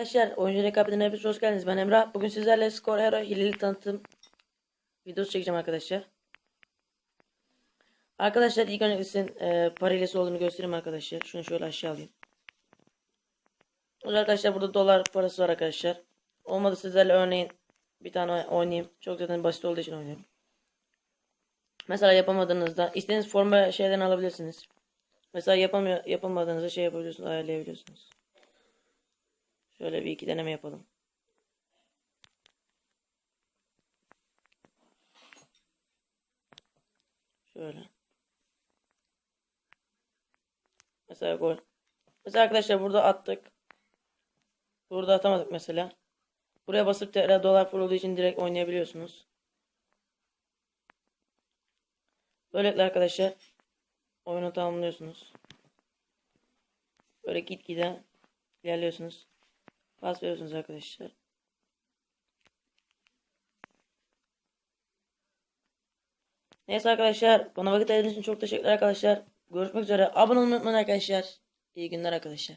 Arkadaşlar oyuncu rekabetine hepiniz hoş geldiniz. Ben Emrah. Bugün sizlerle Skor Hero hileli tanıtım videosu çekeceğim arkadaşlar. Arkadaşlar ilk önce sizin e, para hilesi olduğunu göstereyim arkadaşlar. Şunu şöyle aşağı alayım. Arkadaşlar burada dolar parası var arkadaşlar. Olmadı sizlerle örneğin bir tane oynayayım. Çok zaten basit olduğu için oynuyorum. Mesela yapamadığınızda istediğiniz forma şeyden alabilirsiniz. Mesela yapamıyor, yapamadığınızda şey yapabiliyorsunuz, ayarlayabiliyorsunuz. Şöyle bir iki deneme yapalım. Şöyle. Mesela gol. Mesela arkadaşlar burada attık. Burada atamadık mesela. Buraya basıp tekrar dolar full olduğu için direkt oynayabiliyorsunuz. Böylelikle arkadaşlar oyunu tamamlıyorsunuz. Böyle gitgide ilerliyorsunuz. Pas veriyorsunuz arkadaşlar. Neyse arkadaşlar bana vakit ayırdığınız için çok teşekkürler arkadaşlar. Görüşmek üzere. Abone olmayı unutmayın arkadaşlar. İyi günler arkadaşlar.